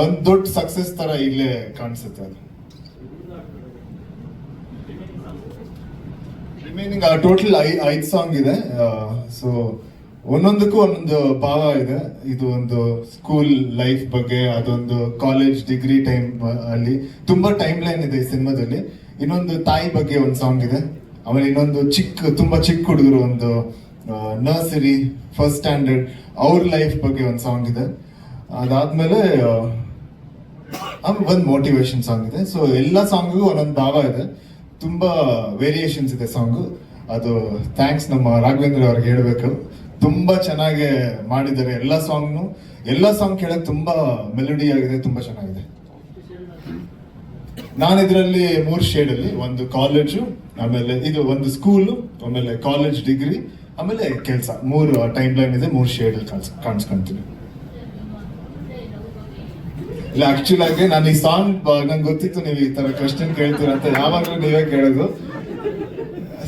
ಒಂದು ದೊಡ್ಡ ಸಕ್ಸಸ್ ತರ ಇಲ್ಲೇ ಕಾಣಿಸುತ್ತೆ ಅದು. ರಿಮೈನಿಂಗ್ ಟೋಟಲ್ ಐ, ಐದು ಸಾಂಗ್ ಇದೆ. ಸೊ ಒಂದೊಂದಕ್ಕೂ ಒಂದೊಂದು ಭಾವ ಇದೆ. ಇದು ಒಂದು ಸ್ಕೂಲ್ ಲೈಫ್ ಬಗ್ಗೆ, ಅದೊಂದು ಕಾಲೇಜ್ ಡಿಗ್ರಿ ಟೈಮ್ ಅಲ್ಲಿ ತುಂಬಾ ಟೈಮ್ ಲೈನ್ ಇದೆ ಈ ಸಿನಿಮಾದಲ್ಲಿ. ಇನ್ನೊಂದು ತಾಯಿ ಬಗ್ಗೆ ಒಂದು ಸಾಂಗ್ ಇದೆ. ಆಮೇಲೆ ಇನ್ನೊಂದು ಚಿಕ್ಕ, ತುಂಬಾ ಚಿಕ್ಕ ಹುಡುಗರು ಒಂದು ನರ್ಸರಿ ಫಸ್ಟ್ ಸ್ಟ್ಯಾಂಡರ್ಡ್ ಅವ್ರ ಲೈಫ್ ಬಗ್ಗೆ ಒಂದು ಸಾಂಗ್ ಇದೆ. ಅದಾದ್ಮೇಲೆ ಆಮೇಲೆ ಒಂದು ಮೋಟಿವೇಶನ್ ಸಾಂಗ್ ಇದೆ. ಸೊ ಎಲ್ಲ ಸಾಂಗ್ಗೂ ಒಂದೊಂದು ಭಾವ ಇದೆ. ತುಂಬಾ ವೇರಿಯೇಷನ್ಸ್ ಇದೆ ಸಾಂಗು ಅದು ಥ್ಯಾಂಕ್ಸ್ ನಮ್ಮ ರಾಘವೇಂದ್ರ ಅವ್ರಿಗೆ ಹೇಳ್ಬೇಕು. ತುಂಬಾ ಚೆನ್ನಾಗಿ ಮಾಡಿದ್ದಾರೆ ಎಲ್ಲ ಸಾಂಗ್ನು ಎಲ್ಲ ಸಾಂಗ್ ಕೇಳಕ್ ತುಂಬಾ ಮೆಲಡಿ ಆಗಿದೆ, ತುಂಬಾ ಚೆನ್ನಾಗಿದೆ. ನಾನು ಇದರಲ್ಲಿ ಮೂರು ಶೇಡ್ ಅಲ್ಲಿ. ಒಂದು ಕಾಲೇಜು ಆಮೇಲೆ ಇದು ಒಂದು ಸ್ಕೂಲು ಆಮೇಲೆ ಕಾಲೇಜ್ ಡಿಗ್ರಿ ಆಮೇಲೆ ಕೆಲಸ. ಮೂರು ಟೈಮ್ ಲೈನ್ ಇದೆ, ಮೂರು ಶೇಡ್ ಅಲ್ಲಿ ಕಾಣಿಸ್ ಕಾಣಿಸ್ಕೊಂತೀನಿ ಇಲ್ಲ ಆಕ್ಚುಲ್ ಆಗಿ ನಾನು ಈ ಸಾಂಗ್ ನಂಗೆ ಗೊತ್ತಿತ್ತು ನೀವು ಈ ತರ ಕ್ವಶನ್ ಕೇಳ್ತೀರ ಅಂತ ಯಾವಾಗ್ಲೂ ನೀವೇ ಕೇಳೋದು.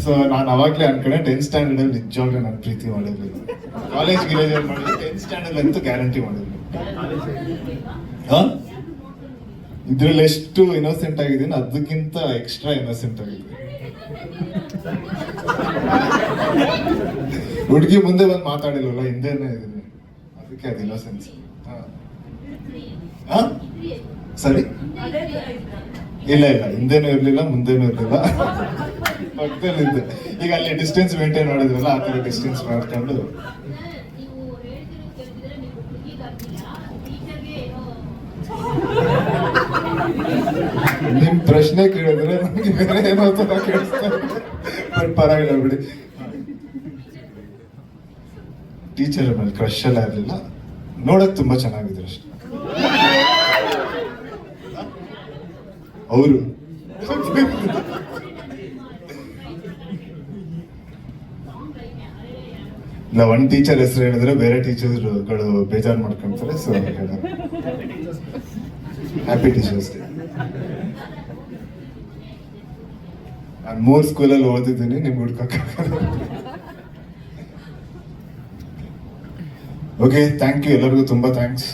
ಸೊ ನಾನು ಅವಾಗ್ಲೇ ಅನ್ಕೊಂಡೆ ಟೆಂತ್ ಸ್ಟ್ಯಾಂಡರ್ಡ್ ಅಲ್ಲಿ ನಿಜವಾಗ್ಲೂ ನಾನು ಪ್ರೀತಿ ಮಾಡಿರ್ಲಿಲ್ಲ ಕಾಲೇಜ್ ಗಿಲೇಜ್ ಮಾಡಿದ್ರು? ಟೆಂತ್ ಸ್ಟ್ಯಾಂಡರ್ಡ್ ಅಂತೂ ಗ್ಯಾರಂಟಿ ಮಾಡಿರ್ಲಿಲ್ಲ ಇದ್ರಲ್ಲಿ ಎಷ್ಟು ಇನ್ನೋಸೆಂಟ್ ಆಗಿದ್ದೀನಿ, ಅದಕ್ಕಿಂತ ಎಕ್ಸ್ಟ್ರಾ ಇನ್ನೋಸೆಂಟ್ ಆಗಿದ್ದೀನಿ. ಹುಡುಗಿ ಮುಂದೆ ಬಂದು ಮಾತಾಡಿಲ್ವಲ್ಲ, ಹಿಂದೆನೇ ಇದೀನಿ ಅದಕ್ಕೆ ಅದು ಇನ್ನೋಸೆನ್ಸ್ ಹಾ. ಸರಿ? ಇಲ್ಲ ಇಲ್ಲ. ಹಿಂದೆನೂ ಇರ್ಲಿಲ್ಲ, ಮುಂದೆನೂ ಇರ್ಲಿಲ್ಲ. ಪಕ್ಕದಲ್ಲಿ ಇದ್ದೆ. ಈಗ ಅಲ್ಲಿ ಡಿಸ್ಟೆನ್ಸ್ ಮೇಂಟೈನ್ ಮಾಡಿದ್ರಲ್ಲ ಆ ತರ ಡಿಸ್ಟೆನ್ಸ್ ಮಾಡ್ಕೊಂಡು. ನಿಮ್ ಪ್ರಶ್ನೆ ಕೇಳಿದ್ರೆ ನಮ್ಗೆ ಬೇರೆ ಏನೋ ತರ ಕೇಳಿಸ್ತಾ ಬಟ್ ಪರವಾಗಿಲ್ಲ, ಬಿಡಿ. ಟೀಚರ್ ಮೇಲೆ ಕ್ರಶ್ ಎಲ್ಲ ಇರಲಿಲ್ಲ. ನೋಡಕ್ ತುಂಬಾ ಚೆನ್ನಾಗಿದ್ರು ಅಷ್ಟೇ. ಅವರು ಇಲ್ಲ ಒನ್ ಟೀಚರ್ ಹೆಸರು ಹೇಳಿದ್ರೆ ಬೇರೆ ಟೀಚರ್ಗಳು ಬೇಜಾರು ಮಾಡ್ಕೊಂತಾರೆ ಸೊ ಹ್ಯಾಪಿ ಟೀಚರ್ಸ್ ಡೇ ನಾನು ಮೂರ್ ಸ್ಕೂಲಲ್ಲಿ ಓದಿದ್ದೀನಿ ನಿಮ್ಗೆ ಹುಡ್ಕಕ್ಕ ಓಕೆ ಥ್ಯಾಂಕ್ ಯು ಎಲ್ಲರಿಗೂ ತುಂಬಾ ಥ್ಯಾಂಕ್ಸ್